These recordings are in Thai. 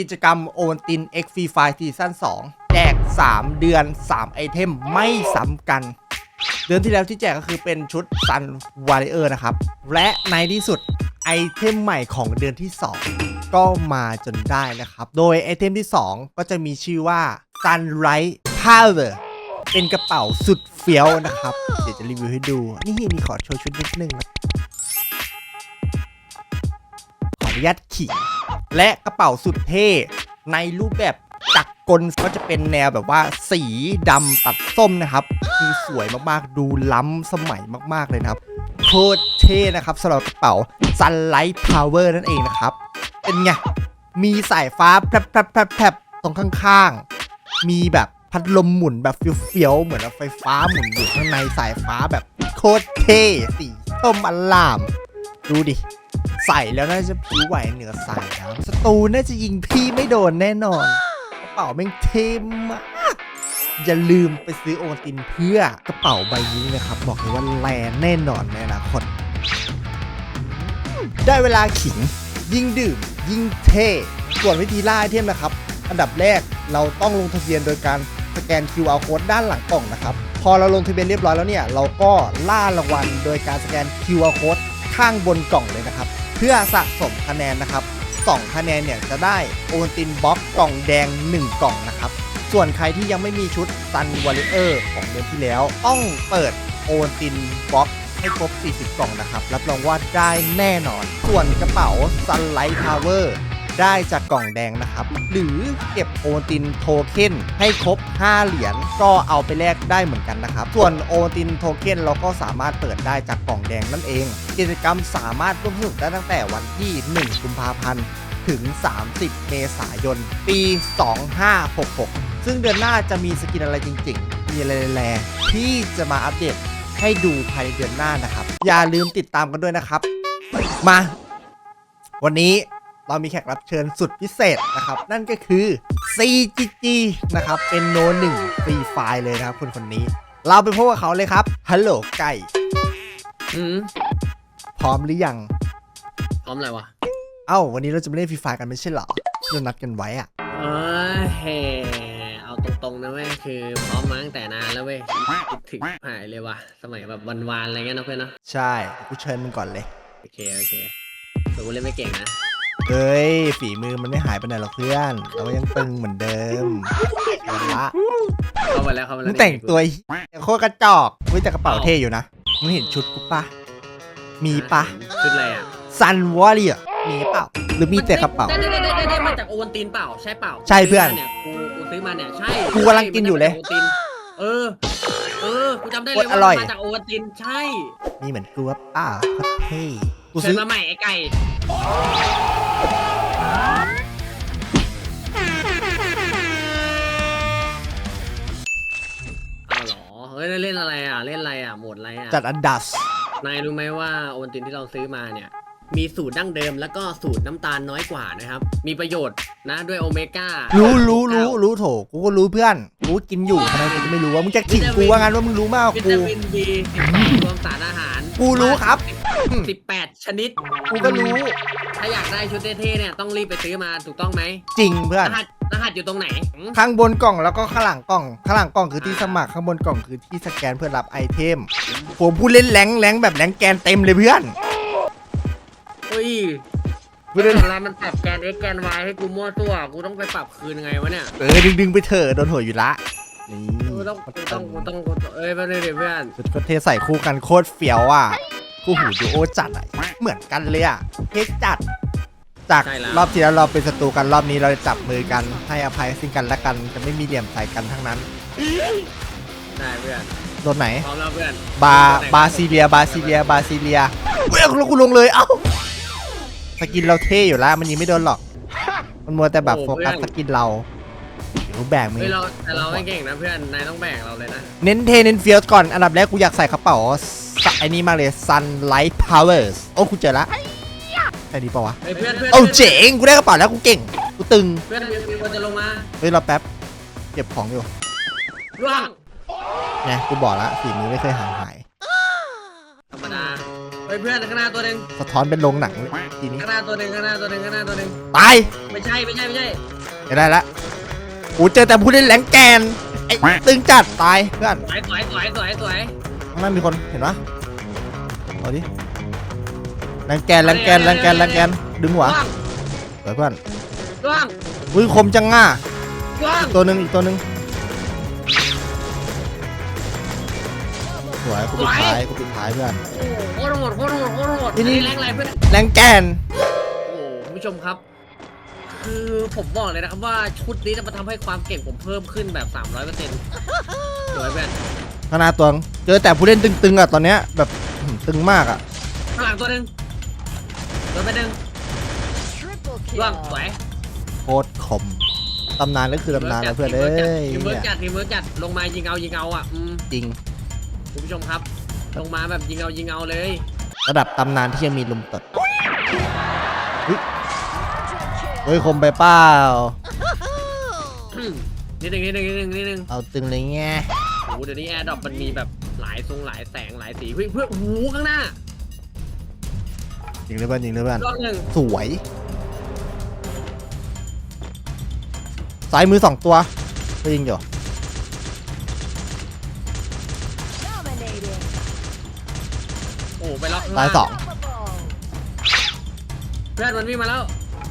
กิจกรรมโอนติน X Free Fire ซีซั่น2แจก 3 เดือน 3 ไอเทมไม่ซ้ำกัน เดือนที่แล้วที่แจกก็คือเป็นชุด Sun Warrior นะครับ และในที่สุดไอเทมใหม่ของเดือนที่ 2 ก็มาจนได้นะครับ โดยไอเทมที่ 2 ก็จะมีชื่อว่า Sunlight Power เป็นกระเป๋าสุดเฟี้ยวนะครับ เดี๋ยวจะรีวิวให้ดู นี่มีขอโชว์ชุดนิดนึงนะขออนุญาตขี่ และกระเป๋าสุดเท่ในรูปแบบจักรกลก็จะเป็นแนวแบบว่าสีดำตัดส้มนะครับ คือสวยมากๆดูล้ำสมัยมากๆเลยนะครับโคตรเท่นะครับสำหรับกระเป๋า Sunlight Power นั่นเองนะครับ เป็นไง มีสายฟ้าแพรบๆๆๆตรงข้างๆ มีแบบพัดลมหมุนแบบเฟี้ยวๆ เหมือนไฟฟ้าหมุนอยู่ข้างในสายฟ้าแบบโคตรเท่สีส้มอลาม ดูดิ ใส่แล้วน่าจะผิวไหวเหนือสายน้ำสตูน่าจะยิงพี่ไม่โดนแน่นอนกระเป๋าแม่งเท่มากอย่าลืมไปซื้อโอลตินเพื่อกระเป๋าใบนี้นะครับ บอกเลยว่าแลแน่นอนในอนาคตได้เวลาขิง ยิ่งดื่ม ยิ่งเท่ ส่วนวิธีล่าไอเทมนะครับ อันดับแรกเราต้องลงทะเบียนโดยการสแกน QR code ด้านหลังกล่องนะครับ พอเราลงทะเบียนเรียบร้อยแล้วเนี่ย เราก็ล่ารางวัลโดยการสแกน QR code ข้างบนกล่องเลยนะครับ พื่อสะสมคะแนนนะครับ2คะแนนเนี่ยจะได้โอนตินบ็อกกล่องแดง 1 กล่องนะครับ ส่วนใครที่ยังไม่มีชุดซันวอลเลอร์ของเดือนที่แล้ว ต้องเปิดโอนตินบ็อกให้ครบ 40 กล่องนะครับ รับรองว่าได้แน่นอน ส่วนกระเป๋า Sunlight Power ได้จากกล่องแดงนะครับ หรือเก็บโอตินโทเค็นให้ครบ 5 เหรียญก็เอาไปแลกได้เหมือนกันนะครับ ส่วนโอตินโทเค็นเราก็สามารถเปิดได้จากกล่องแดงนั่นเอง กิจกรรมสามารถร่วมสนุกได้ตั้งแต่วันที่ 1 กุมภาพันธ์ถึง 30 เมษายน ปี 2566 ซึ่งเดือนหน้าจะมีสกินอะไรจริงๆ มีอะไรแลๆที่จะมาอัปเดตให้ดูภายในเดือนหน้านะครับ อย่าลืมติดตามกันด้วยนะครับ มา วันนี้ เรามีแขกรับเชิญสุดพิเศษนะครับ นั่นก็คือ CGG นะครับ เป็นโนหนึ่งฟรีไฟล์เลยนะครับคนคนนี้ เราไปพบกับเขาเลยครับ ฮัลโหลไก่ อืมพร้อมหรือยัง พร้อมอะไรวะเอ้า วันนี้เราจะไม่เล่นฟรีไฟล์กันไม่ใช่เหรอที่เรานัดกันไว้อะเอ้ยเอาตรงๆนะเว้ยคือพร้อมมาตั้งแต่นานแล้วเว้ยคิดถึงหายเลยว่ะ สมัยแบบวันวานๆอะไรเงี้ยนะเพื่อนเนอะใช่กูเชิญมึงก่อนเลย โอเคโอเคแต่กูเล่นไม่เก่งนะ เฮ้ยฝีมือมันไม่หายไปไหนหรอกเพื่อน เราก็ยังตึงเหมือนเดิมเอาละเข้ามาแล้วเข้ามามึแล้วงแต่งตัวโคตรกระจอกเฮ้ยแต่กระเป๋าเท่อยู่นะมึงเห็นชุดกูปะมีปะชุดอะไรอะซันวอลเลอร์มีเปล่าหรือมีแต่กระเป๋า ได้ได้ได้ได้ได้มาจากโอวันตินเปล่าใช่เปล่าใช่เพื่อนเนี่ยกูกูซื้อมาเนี่ยใช่กูกำลังกินอยู่เลยมาจากโอวัลตินเออ เออกูจำได้เลโคยตรว่าอร่อยมันมาจากโอวันตินใช่ มีเหมือนกูว่าเปล่าโคตรเท่ กูเชิซื้ญอมาใหม่ไอ้ไก่อ้าวเหรอ เฮ้ย เล่นอะไรอะ เล่นอะไรอะ โหมดอะไรอะ จัดอันดับนายรู้ไหมว่าโอวัลตินที่เราซื้อมาเนี่ย มีสูตรดั้งเดิม แล้วก็สูตรน้ำตาลน้อยกว่านะครับ มีประโยชน์นะด้วยโอเมก้า รู้รู้รู้รู้โถกูก็รู้เพื่อนกูก็กินอยู่ทำไมกูจะไม่รู้ว่ามึงจะขิงกูว่างั้นว่ามึงรู้มากกว่าวิกู ตามินบีรวมสารอาหารกูรู้ครับสิบแปดชนิด กูก็รู้ถ้าอยากได้ชุดเท่ๆเนี่ยต้องรีบไปซื้อมาถูกต้องไหมจริงเพื่อนรหัสรหัสอยู่ตรงไหนหืมข้างบนกล่องแล้วก็ข้างหลังกล่อง ข้างหลังกล่องคือที่สมัครข้างบนกล่องคือที่สแกนเพื่อรับไอเทมผมพูดเล่นแรงแรงแบบแรงแกนเต็มเลยเพื่อน เฮ้ยพูดเล่นเวลามันปรับแกน x แกน y ให้กูมั่วตัวกูต้องไปปรับคืนยังไงวะเนี่ยเออดึงดึงๆไปเถอะโดนหัวอยู่ละนี่กูต้องกูต้องกูต้องกูต้องเอ้ยไปเลยดิเพื่อนสุดก็เทใส่คู่กันโคตรเฟี้ยวอะคู่หูดูโอจัดอะเหมือนกันเลยอะเทจัด จากรอบที่แล้วเราเป็นศัตรูกันรอบนี้เราจะจับมือกันให้อภัยซึ่งกันและกันจะไม่มีเหลี่ยมใส่กันทั้งนั้นได้เพื่อนโดนไหน พร้อมแล้วเพื่อนบาบาซิเลียบาซิเลียบาซิเลียเฮ้ยแล้วกูลงเลยเอ้า สกินเราเท่อยู่แล้วมันยิงไม่โดนหรอก มันมัวแต่แบบโฟกัสสกินเราเดี๋ยวแบกมึงเฮ้ยเราแต่เราไม่เก่งนะเพื่อน นายต้องแบ่งเราเลยนะ เน้นเทเน้นเฟียสก่อน อันดับแรกกูอยากใส่กระเป๋าสไอ้นี่มากเลย Sunlight Powers โอ้กูเจอละไอ้นี่ปะวะเฮ้ยเพื่อนเพื่อนโอ้เจ๋งกูได้กระเป๋าแล้วกูเก่งกูตึงเพื่อนมีมีคนจะลงมาเฮ้ยรอแป๊บเก็บของอยู่ ร่วงไงกูบอกแล้วฝีมือไม่เคยห่างหายธรรมดาเไปเพื่อนข้างหน้าตัวหนึ่งสะท้อนเป็นโรงหนังทีนี้ข้างหน้าตัวหนึ่งข้างหน้าตัวหนึ่งข้างหน้าตัวหนึ่งตายไม่ใช่ไม่ใช่ไม่ใช่ไม่ได้ละกูเจอแต่ผู้เล่นแหลงแกนไอ้ตึงจัดตายเพื่อนสวยสวยสวยสวยสวยข้างหน้ามีคนเห็นปะเอาดิแหลงแกนแหลงแกนแหลงแกนแหลงแกนดึงหัวล่วงสวยเพื่อนล่วงอุ้ยคมจังง่าล่วงตัวหนึ่งอีกตัวหนึ่ง วยกูปิดท้ายกูปิดท้ายเพื่อนโอ้โหโคตรโหดโคตรโหดโคตรโหดทีนี้อัแรงอะไรเพื่อนแหลงแกนโอ้โหคุณผู้ชมครับ คือผมบอกเลยนะครับว่าชุดนี้จะมาทำให้ความเก่งผมเพิ่มขึ้นแบบ 300เปอร์เซ็นต์สวยเพื่อนข้างหน้าตัวเจอแต่ผู้เล่นตึงๆอะตอนเนี้ยแบบอื้อตึงมากอะข้างหลังตัวหนึ่งตัวไปหนึ่ง Triple ล่วง kill. สวยโคตรคมตำนานก็คือตำนานนะเพื่อนเอ้ยทีมเวิร์กเนี่ยจัดทีมเวิร์กจัดลงมายิงเอายิงเอาอะอืมจริง คุณผู้ชมครับ ลงมาแบบยิงเอายิงเอาเลย ระดับตำนานที่ยังมีลุมตดเฮ้ยเฮ้ยคมไปเปล่าอืมนิดหนึ่งนิดหนึ่งนิดหนึ่งนิดหนึ่งเอาตึงเลยแง่โอ้โหเดี๋ยวนี้แอร์ดรอปมันมีแบบหลายทรงหลายแสงหลายสีเฮ้ยเพื่อนโอ้โหข้างหน้ายิงเลยเพื่อนยิงเลยเพื่อนรอบหนึ่งสวยซ้ายมือสองตัวก็ยิงอยู่ โอ้โหไปล็อกข้างตายล่างสอง Unstoppable. เพื่อนมันวิ่งมาแล้ว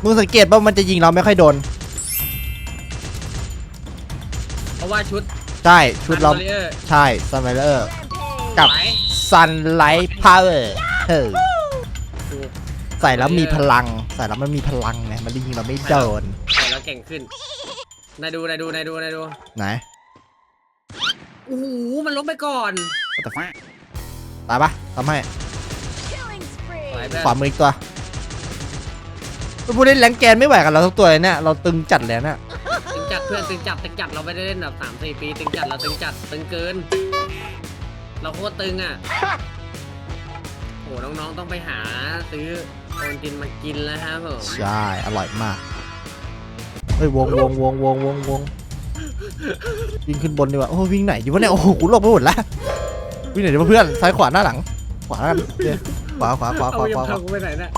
มึงสังเกตว่ามันจะยิงเราไม่ค่อยโดน เพราะว่าชุดใช่ ชุดเรา Unwarrior ใช่ซันไวเลอร์ Rampage. กับ ไหวซันไลท์พาวเวอร์เออดูใส่แล้วมีพลัง ใส่แล้วมันมีพลังไงมันยิงเราไม่โดน แต่แล้วเก่งขึ้นนายดูนายดูนายดูนายดูไหน โอ้โหมันล้มไปก่อน What the fuck ตายปะทำให้ Killing ไหว spree. เพื่อนขวามืออีกตัวผู้เล่นแรงแกนไม่ไหวกับเราทุกตัวเลยเนี่ยเราตึงจัดเลยเนี่ยตึงจัดเพื่อนตึงจัดตึงจัดเราไม่ได้เล่นแบบสามสี่ปี ตึงจัดเราตึงจัดตึงเกิน เราโคตรตึงอะโอ้น้องๆต้องไปหาซื้อโอนกินมากินแล้วครับผมใช่อร่อยมากเฮ้ยวงวงวงวงวงวงวิ่งขึ้นบนดีกว่าโอ้วิ่งไหนดีวะเนี่ยโอ้โหกูหลบไปหมดแล้ว วิ่งไหนดีวะเพื่อนซ้ายขวาหน้าหลัง ขวากันโอเคขวาขวาขวาขเอาวายัขงวาขวาทำไปไหนเนี่ย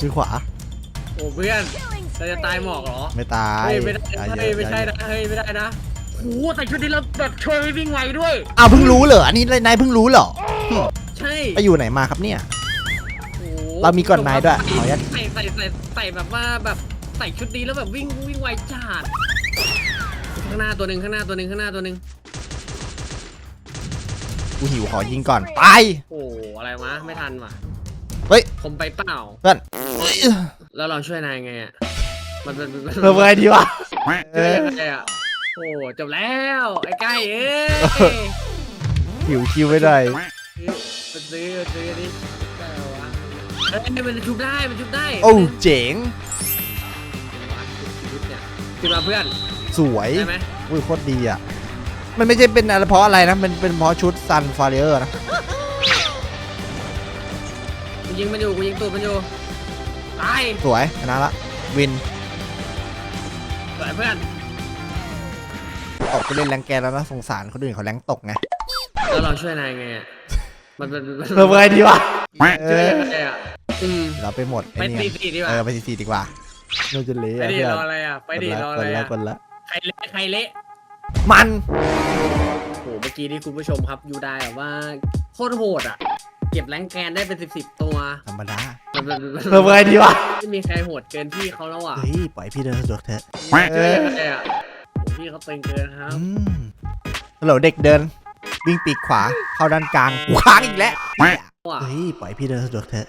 คือขวาโอ้เพื่อนเราจะตายหมอกเหรอไม่ตายเฮ้ยไม่ได้เฮ้ยย่าไม่ใช่อย่านะเฮ้ยไม่ได้นะโหแต่ชุดนี้เราแบบช่วยวิ่งไวด้วย อ้าวเพิ่งรู้เหรออันนี้นายเพิ่งรู้เหรอใช่ไปอยู่ไหนมาครับเนี่ย โอ้เรามีก่อนนายด้วยขออนุญาต ใส่ใส่ใส่ใส่แบบว่าแบบใส่ชุดนี้แล้วแบบวิ่งวิ่งไวจัดข้างหน้าตัวหนึ่งข้างหน้าตัวหนึ่งข้างหน้าตัวหนึ่ง กูหิวขอยิงก่อนไป โอ้อะไรวะไม่ทันว่ะเฮ้ย ผมไปเปล่า เพื่อนแล้วเราช่วยนายไงอะมันเป็นมันเพื่อนไงดีวะเอช่วยอยังไงอะโอ้จบแล้วไอ้ใกล้เอ้ยหิวคิวไม่ได้ มันซื้อมันซื้อนี่ได้เหรอวะเอ้ยมันชุบได้มันชุบได้โอ้เจ๋งชุดเนี่ยขึ้นมาเพื่อนสวยได้ไหมอุ้ยโคตรดีอะ มันไม่ใช่เป็นอะไรเพราะอะไรนะ มันเป็นเพราะชุดซันฟาเรอร์นะ กูยิงมันอยู่กูยิงตูดมันอยู่ตายสวยชนะละ วินสวยเพื่อนตกไปเล่นแรงแกนแล้วนะ สงสารคนอื่นเขาแรงตกไงแล้วเราช่วยนายไงอะมันเป็นมันเพื่อนไงดีวะเอช่วยอยังไงอะอืม เราไปหมดไปอ้นี่ตีสี่ดีกว่า เออไปตีสี่ดีกว่าเราจะเละไปอะดิเพื่อนรออะไรอะไปดิรออะกไรดละอะกดละใครเละใครเละ มันโหเมื่อกี้ที่คุณผู้ชมครับยูได้แบบว่าโคตรโหดอะ เก็บแรงแกนได้เป็นสิบสิบตัวธรรมดามันมันมันเพื่อนไงดีวะไม่มีใครโหดเกินพี่เขาแล้วอะเฮ้ยปล่อยพี่เดินสะดวกเถอะช่วยยังไงอะโหพี่เขาเป็นเกินครับอืมฮัลโหลเด็กเดิน วิ่งปีกขวาเข้าด้านกลางกูค้างอีกแล้วว่ะเฮ้ยปล่อยพี่เดินสะดวกเถอะ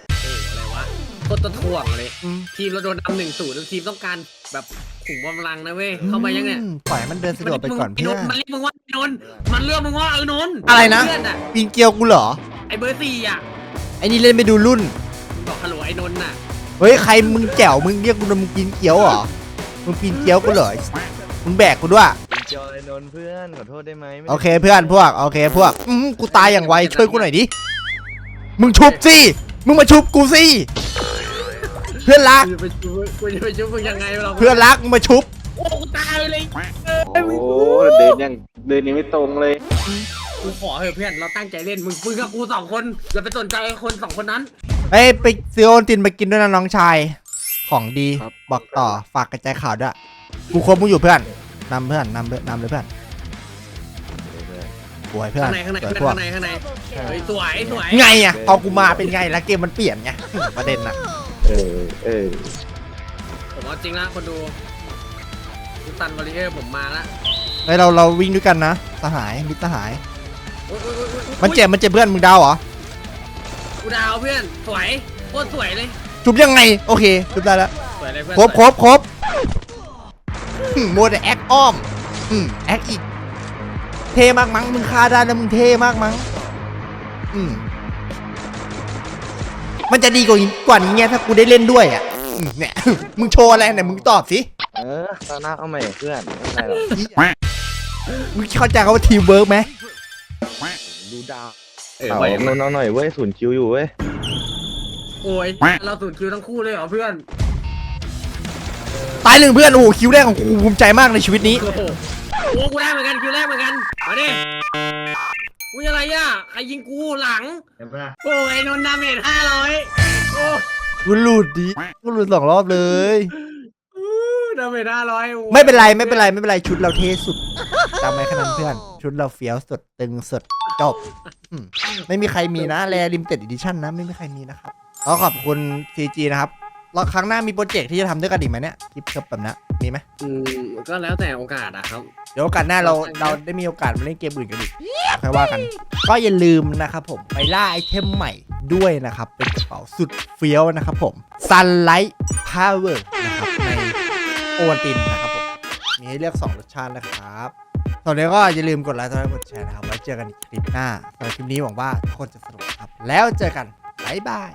โอ้อะไรวะโคตรตะถ่วงเลย อืม ทีมเราโดนนำหนึ่งศูนย์ทีมต้องการแบบขุมกำลังนะเว้ย เข้ามายังไงอืมปล่อยมันเดินสะดวกไปก่อนไเพื่อน มันเรียกมึงว่าไอ้นนท์มันเรียกมึงว่าไอ้นนท์อะไรนะ เพื่อนอะปีนเกลียวกูเหรอ ไอ้เบอร์สี่อะไอ้นี่เล่นไปดูรุ่น มึงบอกฮัลโหลไอ้นนท์น่ะเฮ้ย ใครมึงแจ๋วมึงเรียกกูนะมึงปีนเกลียวเหรอ มึงปีนเกลียวกูเหรอ มึงแบกกูด้วยจอยนนท์เพื่อนขอโทษได้ไหมไม่ได้โอเคเพื่อนพวก โอเคพวก อืมกูตายอย่างไวช่วยกูหน่อยดิ มึงชุบสิ มึงมาชุบกูสิ เพื่อนรัก กูจะไปช่วยกูจะไปช่วยมึงยังไงเราเพื่อนรักมึงมาชุบ โอ้กูตายเลยโอ้โหเดินยังเดินยังไม่ตรงเลย กูขอเถอะเพื่อนเราตั้งใจเล่นมึงมึงกับกูสองคนอย่าไปสนใจคนสองคนนั้นเอ้ยไปซื้อโอนตินมากินด้วยนะน้องชาย ของดีบอกต่อฝากกระจายข่าวด้วยกูคบมึงอยู่เพื่อนนำเพื่อนนำเพื่อนนำเลยเพื่อนสวยเพื่อนข้างในข้างในสวยพวกข้างในข้างใน Double เฮ้ย kill. สวยสวยไงอะพอกูมาเป็นไงแล้วเกมมันเปลี่ยนไงประเด็นน่ะ เออเออผมเอาจริงละคนดูทุกตันวอลเลเยอร์ผมมาละเฮ้ยเราเราวิ่งด้วยกันนะสหายมิตรสหาย โอ๊ยโอ๊ยโอ๊ยโอ๊ยมันเจ็บมันเจ็บเพื่อนมึงดาวเหรอกูดาวเพื่อนสวยโคตรสวยเลยชุบยังไงโอเคชุบได้แล้วสวยเลยเพื่อนครบครบครบหึมัวแต่แอคอ้อมอืมแอคอีก เท่มากมั้งมึงฆ่าได้แล้วมึงเท่มากมั้งอืม มันจะดีกว่านี้กว่านี้ไงถ้ากูได้เล่นด้วยอะอืมเนี่ย มึงโชว์อะไรไหนมึงตอบสิ เออตอนหน้าเอาใหม่เพื่อนไม่เป็นไรหรอกมึงเข้าใจคำว่าทีมเวิร์กไหมดูดาวเออเอาไหวนนหน่อยเว้ยศูนย์คิวอยู่เว้ยโอ้ยเราสูตรคิวทั้งคู่เลยเหรอเพื่อนตายหนึ่งเพื่อน โอ้โหคิวแรกของกูภูมิใจมากในชีวิตนี้ โอ้โหโอ้กูได้เหมือนกันคิวแรกเหมือนกันมาดิ อุ้ยอะไรอะใครยิงกูหลังโอ้ยนนท์ดาเมจห้าร้อยโอ้กูหลุดดิกูหลุดสองรอบเลยอู้ดาเมจห้าร้อยไม่เป็นไรไม่เป็นไรไม่เป็นไรชุดเราเท่สุดจำไว้แค่นั้นเพื่อน ชุดเราเฟี้ยวสุดตึงสุดจบอืมไม่มีใครมีนะแรลิมเต็ดอีดิชั่นนะ ไม่มีใครมีนะครับก็ขอบคุณ CG นะครับ แล้วครั้งหน้ามีโปรเจกต์ที่จะทำด้วยกันอีกไหมเนี่ยคลิปเกิแบบนี้มีไหมอืมก็แล้วแต่โอกาสอะครับ เดี๋ยวโอกาสหน้าเราเราได้มีโอกาสมาเล่นเกมอื่นกันอีกค่อยว่ากัน ก็อย่าลืมนะครับผมไปล่าไอเทมใหม่ด้วยนะครับ เป็นกระเป๋าสุดเฟี้ยวนะครับผม Sunlight Power นะครับในโอวัลตินนะครับผม มีให้เลือก 2 รสชาตินะครับตอนนี้ก็อย่าลืมกดไลค์กดแชร์นะครับไว้เจอกันคลิปหน้าสำหรับคลิปนี้หวังว่าทุกคนจะสนุกครับ แล้วเจอกันบ๊ายบาย